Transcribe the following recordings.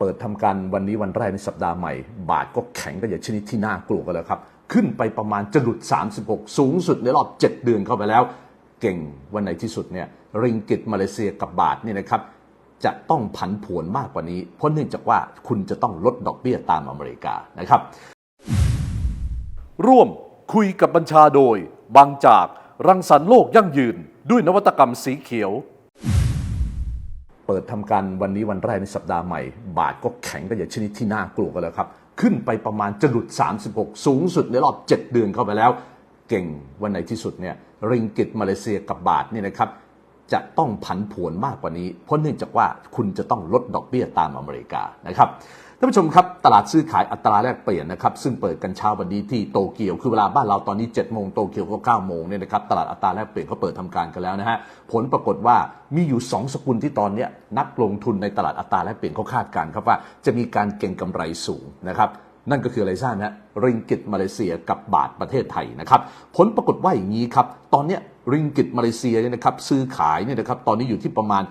เปิดทำการวันนี้วันแรกในสัปดาห์ใหม่ บาทก็แข็งกันอย่างชนิดที่น่ากลัวกันแล้วครับ ขึ้นไปประมาณจะหลุด 36 สูงสุดในรอบ 7 เดือนเข้าไปแล้ว เก่งวันไหนที่สุดเนี่ยริงกิตมาเลเซียกับบาทเนี่ยนะครับจะต้องผันผวนมากกว่านี้ เพราะเนื่องจากว่าคุณจะต้องลดดอกเบี้ยตามอเมริกานะครับ ร่วมคุยกับบัญชาโดย บางจากรังสรรค์โลกยั่งยืน ด้วยนวัตกรรมสีเขียว เปิดทำการวันนี้วันแรกในสัปดาห์ใหม่ บาทก็แข็งกันอย่างชนิดที่น่ากลัวกันแล้วครับ ขึ้นไปประมาณจะหลุด 36 สูงสุดในรอบ 7 เดือนเข้าไปแล้ว เก่งวันไหนที่สุดเนี่ยริงกิตมาเลเซียกับบาทนี่นะครับ จะต้องผันผวนมากกว่านี้ เพราะเนื่องจากว่าคุณจะต้องลดดอกเบี้ยตามอเมริกานะครับท่านผู้ชมครับ ตลาดซื้อขายอัตราแลกเปลี่ยนนะครับ ซึ่งเปิดกันเช้าวันนี้ที่โตเกียว คือเวลาบ้านเราตอนนี้7โมงโตเกียวก็9โมงเนี่ยนะครับตลาดอัตราแลกเปลี่ยนเขาเปิดทำการกันแล้วนะฮะผลปรากฏว่ามีอยู่ 2 สกุลที่ตอนนี้นักลงทุนในตลาดอัตราแลกเปลี่ยนเขาคาดการณ์ครับว่าจะมีการเก็งกำไรสูงนะครับนั่นก็คืออะไรทราบไหมฮะริงกิตมาเลเซียกับบาทประเทศไทยนะครับ ผลปรากฏว่าอย่างนี้ครับ ตอนนี้ ริงกิตมาเลเซียเนี่ยนะครับซื้อขายเนี่ยนะครับตอนนี้อยู่ที่ประมาณ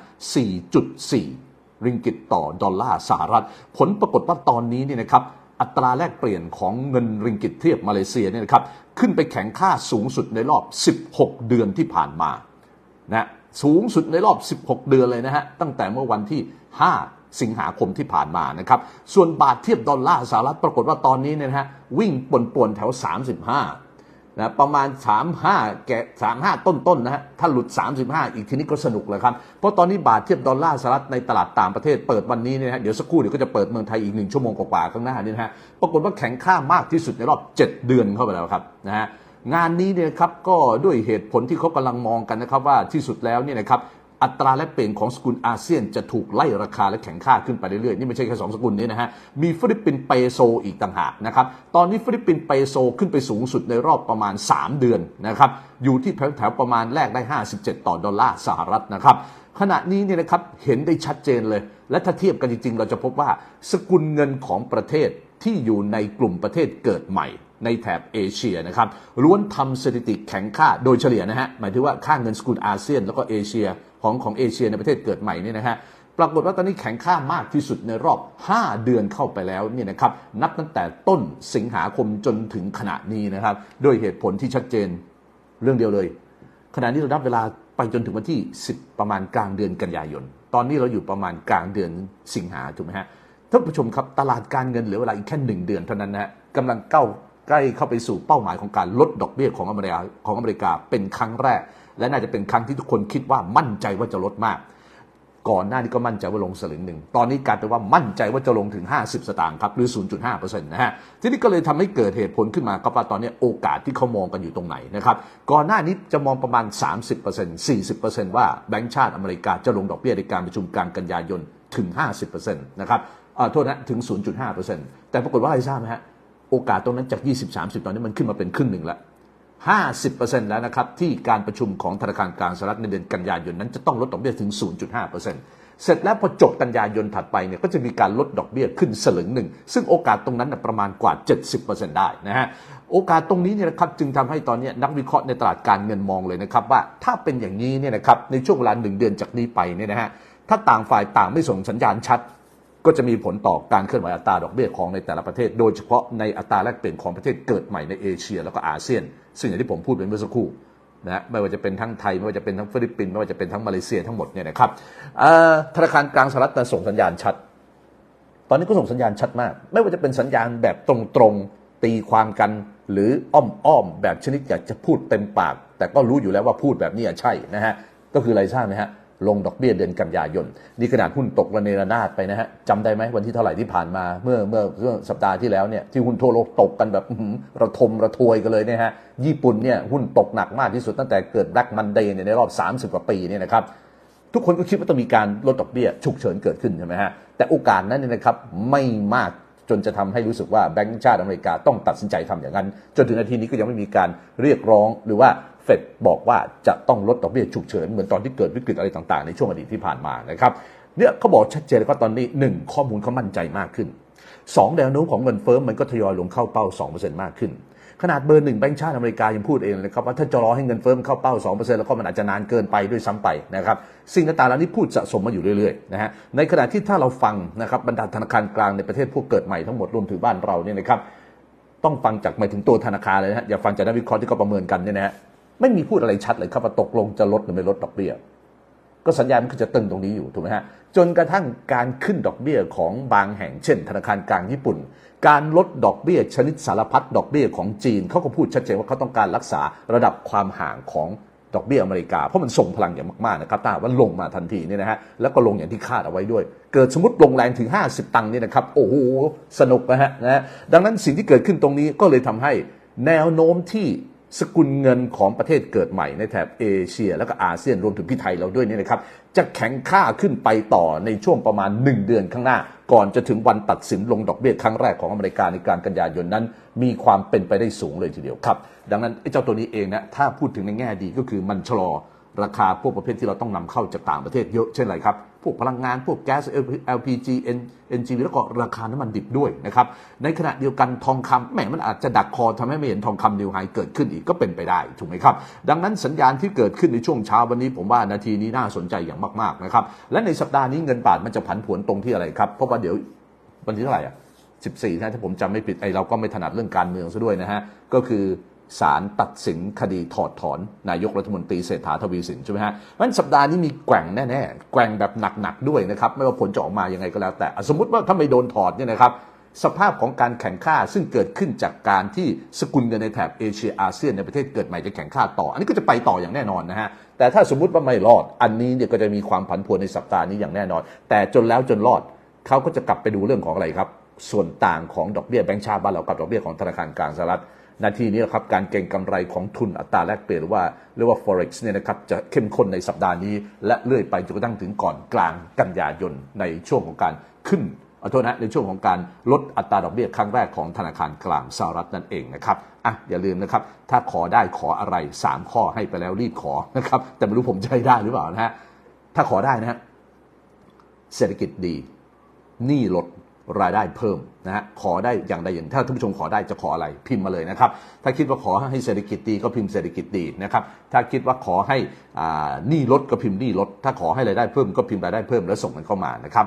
4.4 ริงกิตต่อดอลลาร์สหรัฐ ผลปรากฏว่าตอนนี้เนี่ยนะครับอัตราแลกเปลี่ยนของเงินริงกิตเทียบมาเลเซียเนี่ยนะครับขึ้นไปแข็งค่าสูงสุดในรอบ 16 เดือนที่ผ่านมานะสูงสุดในรอบ 16 เดือนเลยนะฮะตั้งแต่เมื่อวันที่ 5 สิงหาคมที่ผ่านมานะครับส่วนบาทเทียบดอลลาร์สหรัฐปรากฏว่าตอนนี้เนี่ยนะฮะวิ่งป่วนๆแถว 35 นะประมาณ 35 แกะ35 ต้นๆนะฮะถ้าหลุด 35 อีกทีนี้ก็สนุกเลยครับ เพราะตอนนี้บาทเทียบดอลลาร์สหรัฐในตลาดต่างประเทศเปิดวันนี้เนี่ยนะฮะเดี๋ยวสักครู่เดี๋ยวก็จะเปิดเมืองไทยอีกหนึ่งชั่วโมงกว่าๆข้างหน้านี่นะฮะปรากฏว่าแข็งค่ามากที่สุดในรอบ 7 เดือนเข้าไปแล้วครับนะฮะงานนี้เนี่ยครับก็ด้วยเหตุผลที่เขากำลังมองกันนะครับว่าที่สุดแล้วเนี่ยนะครับ อัตราแลกเปลี่ยนของสกุลอาเซียนจะถูกไล่ราคาและแข่งค่าขึ้นไปเรื่อยๆ นี่ไม่ใช่แค่สองสกุลนี้นะฮะ มีฟิลิปปินส์เปโซอีกต่างหากนะครับ ตอนนี้ฟิลิปปินส์เปโซขึ้นไปสูงสุดในรอบประมาณ 3 เดือนนะครับ อยู่ที่แถวๆประมาณแลกได้ 57 ต่อดอลลาร์สหรัฐนะครับ ขณะนี้เนี่ยนะครับเห็นได้ชัดเจนเลย และถ้าเทียบกันจริงๆ เราจะพบว่าสกุลเงินของประเทศที่อยู่ในกลุ่มประเทศเกิดใหม่ในแถบเอเชียนะครับล้วนทำสถิติแข็งค่าโดยเฉลี่ยนะฮะหมายถึงว่าค่าเงินสกุลอาเซียนแล้วก็เอเชีย ของของเอเชียในประเทศเกิดใหม่นี่นะฮะปรากฏว่าตอนนี้แข็งค่ามากที่สุดในรอบ 5 เดือนเข้าไปแล้วเนี่ยนะครับนับตั้งแต่ต้นสิงหาคมจนถึงขณะนี้นะครับด้วยเหตุผลที่ชัดเจนเรื่องเดียวเลย ขณะนี้เรานับเวลาไปจนถึงวันที่ 10 ประมาณกลางเดือนกันยายน ตอนนี้เราอยู่ประมาณกลางเดือนสิงหาถูกไหมฮะท่านผู้ชมครับตลาดการเงินเหลือเวลาอีกแค่หนึ่งเดือนเท่านั้นนะฮะกำลังเก้าใกล้เข้าไปสู่เป้าหมายของการลดดอกเบี้ยของอเมริกาของอเมริกาเป็นครั้งแรก และน่าจะเป็นครั้งที่ทุกคนคิดว่ามั่นใจว่าจะลดมาก ก่อนหน้านี้ก็มั่นใจว่าลงสลึงหนึ่ง ตอนนี้กลายเป็นว่ามั่นใจว่าจะลงถึง 50 สตางค์ครับ หรือ 0.5%นะฮะ ทีนี้ก็เลยทำให้เกิดเหตุผลขึ้นมาครับว่าตอนนี้โอกาสที่เขามองกันอยู่ตรงไหนนะครับ ก่อนหน้านี้จะมองประมาณ 30% 40%ว่าแบงก์ชาติอเมริกาจะลงดอกเบี้ยในการประชุมกลางกันยายนถึง 50%นะครับอ่าโทษนะถึง 0.5%แต่ปรากฏว่าอะไรทราบไหมฮะ โอกาสตรงนั้นจาก 20-30 ตอนนี้มันขึ้นมาเป็นครึ่งหนึ่งแล้ว 50%แล้วนะครับ ที่การประชุมของธนาคารกลางสหรัฐในเดือนกันยายนนั้นจะต้องลดดอกเบี้ยถึง 0.5%เสร็จแล้วพอจบกันยายนถัดไปเนี่ยก็จะมีการลดดอกเบี้ยขึ้นสลึงหนึ่ง ซึ่งโอกาสตรงนั้นนะประมาณกว่า 70%ได้นะฮะโอกาสตรงนี้เนี่ยนะครับจึงทำให้ตอนนี้นักวิเคราะห์ในตลาดการเงินมองเลยนะครับว่าถ้าเป็นอย่างนี้เนี่ยนะครับในช่วงเวลาหนึ่งเดือนจากนี้ไปเนี่ยนะฮะถ้าต่างฝ่ายต่างไม่ส่งสัญญาณชัด ก็จะมีผลต่อการเคลื่อนไหวอัตราดอกเบี้ยของในแต่ละประเทศ โดยเฉพาะในอัตราแลกเปลี่ยนของประเทศเกิดใหม่ในเอเชีย แล้วก็อาเซียน ซึ่งอย่างที่ผมพูดไปเมื่อสักครู่นะฮะไม่ว่าจะเป็นทั้งไทย ไม่ว่าจะเป็นทั้งฟิลิปปินส์ไม่ว่าจะเป็นทั้งมาเลเซียทั้งหมดเนี่ยนะครับธนาคารกลางสหรัฐส่งสัญญาณชัด ตอนนี้ก็ส่งสัญญาณชัดมาก ไม่ว่าจะเป็นสัญญาณแบบตรงๆตีความกันหรืออ้อมๆแบบชนิดอยากจะพูดเต็มปาก แต่ก็รู้อยู่แล้วว่าพูดแบบนี้อะใช่นะฮะก็คืออะไรทราบไหมฮะ ลงดอกเบี้ยเดือนกันยายนนี่ขนาดหุ้นตกระเนระนาดไปนะฮะจำได้ไหมวันที่เท่าไหร่ที่ผ่านมาเมื่อเมื่อเมื่อสัปดาห์ที่แล้วเนี่ยที่หุ้นทั่วโลกตกกันแบบระทมระทวยกันเลยเนี่ยฮะญี่ปุ่นเนี่ยหุ้นตกหนักมากที่สุดตั้งแต่เกิดแบล็กมันเดย์เนี่ยในรอบ 30 กว่าปีเนี่ยนะครับทุกคนก็คิดว่าต้องมีการลดดอกเบี้ยฉุกเฉินเกิดขึ้นใช่ไหมฮะแต่โอกาสนั้นเนี่ยนะครับไม่มากจนจะทำให้รู้สึกว่าแบงก์ชาติอเมริกาต้องตัดสินใจทำอย่างนั้น จนถึงนาทีนี้ก็ยังไม่มีการเรียกร้องหรือว่า เฟดบอกว่าจะต้องลดดอกเบี้ยฉุกเฉิน เหมือนตอนที่เกิดวิกฤตอะไรต่างๆ ในช่วงอดีตที่ผ่านมานะครับเนี่ยเขาบอกชัดเจนเลยว่าตอนนี้หนึ่งข้อมูลเขามั่นใจมากขึ้นสองแนวโน้มของเงินเฟ้อมันก็ทยอยลงเข้าเป้า 2%มากขึ้น ขนาดเบอร์หนึ่งแบงก์ชาติอเมริกายังพูดเองเลยครับว่าถ้าจะรอให้เงินเฟ้อมันเข้าเป้า 2%แล้วก็มันอาจจะนานเกินไปด้วยซ้ำไปนะครับสิ่งต่างๆเหล่านี้พูดสะสมมาอยู่เรื่อยๆนะฮะในขณะที่ถ้าเราฟังนะครับบรรดาธนาคารกลางในประเทศพวกเกิดใหม่ทั้งหมดรวมถึงบ้านเราเนี่ยนะครับต้องฟังจากหมายถึงตัวธนาคารเลยนะฮะอย่าฟังจากนักวิเคราะห์ที่เขาประเมินกันเนี่ยนะฮะ ไม่มีพูดอะไรชัดเลยครับว่าตกลงจะลดหรือไม่ลดดอกเบี้ย ก็สัญญาณมันก็จะตึงตรงนี้อยู่ถูกไหมฮะจนกระทั่งการขึ้นดอกเบี้ยของบางแห่งเช่น ธนาคารกลางญี่ปุ่น การลดดอกเบี้ยชนิดสารพัดดอกเบี้ยของจีนเขาก็พูดชัดเจนว่าเขาต้องการรักษาระดับความห่างของดอกเบี้ยอเมริกา เพราะมันส่งพลังอย่างมากๆนะครับถ้าว่าลงมาทันทีเนี่ยนะฮะแล้วก็ลงอย่างที่คาดเอาไว้ด้วย เกิดสมมติลงแรงถึง 50 ตังค์เนี่ยนะครับโอ้โหสนุกนะฮะนะฮะดังนั้นสิ่งที่เกิดขึ้นตรงนี้ก็เลยทำให้แนวโน้มที่ สกุลเงินของประเทศเกิดใหม่ในแถบเอเชีย และก็อาเซียนรวมถึงพี่ไทยเราด้วยเนี่ยนะครับ จะแข็งค่าขึ้นไปต่อในช่วงประมาณ 1 เดือนข้างหน้า ก่อนจะถึงวันตัดสินลงดอกเบี้ยครั้งแรกของอเมริกาในการกันยายนนั้น มีความเป็นไปได้สูงเลยทีเดียวครับ ดังนั้นไอ้เจ้าตัวนี้เองนะถ้าพูดถึงในแง่ดีก็คือมันชะลอ ราคาพวกประเภทที่เราต้องนำเข้าจากต่างประเทศเยอะเช่นไรครับ พวกพลังงาน พวกแก๊ส LPG NGV แล้วก็ราคาน้ำมันดิบด้วยนะครับ ในขณะเดียวกันทองคำแหมมันอาจจะดักคอทำให้ไม่เห็นทองคำนิวไฮเกิดขึ้นอีกก็เป็นไปได้ถูกไหมครับ ดังนั้นสัญญาณที่เกิดขึ้นในช่วงเช้าวันนี้ผมว่านาทีนี้น่าสนใจอย่างมากๆนะครับ และในสัปดาห์นี้เงินบาทมันจะผันผวนตรงที่อะไรครับ เพราะว่าเดี๋ยววันที่เท่าไหร่อะ14นะถ้าผมจำไม่ผิดไอเราก็ไม่ถนัดเรื่องการเมืองซะด้วยนะฮะก็คือ ศาลตัดสินคดีถอดถอน นายกรัฐมนตรีเศรษฐาทวีสินใช่ไหมฮะเพราะฉะนั้นสัปดาห์นี้มีแกว่งแน่ๆ แกว่งแบบหนักๆด้วยนะครับ ไม่ว่าผลจะออกมายังไงก็แล้วแต่ สมมติว่าถ้าไม่โดนถอดเนี่ยนะครับ สภาพของการแข่งข้าซึ่งเกิดขึ้นจากการที่สกุลเงินในแถบเอเชียอาเซียนในประเทศเกิดใหม่จะแข่งข้าต่อ อันนี้ก็จะไปต่ออย่างแน่นอนนะฮะ แต่ถ้าสมมติว่าไม่รอด อันนี้เนี่ยก็จะมีความผันผวนในสัปดาห์นี้อย่างแน่นอน แต่จนแล้วจนรอดเขาก็จะกลับไปดูเรื่องของอะไรครับ ส่วนต่างของดอกเบี้ยแบงก์ชาติบ้านเรากับดอกเบี้ยของธนาคารกลางสหรัฐ นาทีนี้นะครับการเก็งกำไรของทุนอัตราแลกเปลี่ยนหรือว่าเรียกว่า forex เนี่ยนะครับจะเข้มข้นในสัปดาห์นี้ และเลื่อยไปจนกระทั่งถึงก่อนกลางกันยายนในช่วงของการขึ้นอโทษนะในช่วงของการลดอัตราดอกเบี้ยครั้งแรกของธนาคารกลางสหรัฐนั่นเองนะครับอะอย่าลืมนะครับ ถ้าขอได้ขออะไร 3 ข้อให้ไปแล้วรีบขอนะครับแต่ไม่รู้ผมจะให้ได้หรือเปล่านะฮะถ้าขอได้นะฮะเศรษฐกิจดีหนี้ลด รายได้เพิ่มนะฮะขอได้อย่างใดอย่างถ้าท่านผู้ชมขอได้จะขออะไรพิมพ์มาเลยนะครับ ถ้าคิดว่าขอให้เศรษฐกิจดีก็พิมพ์เศรษฐกิจดีนะครับถ้าคิดว่าขอให้หนี้ลดก็พิมพ์หนี้ลด ถ้าขอให้รายได้เพิ่มก็พิมพ์รายได้เพิ่มแล้วส่งมันเข้ามานะครับ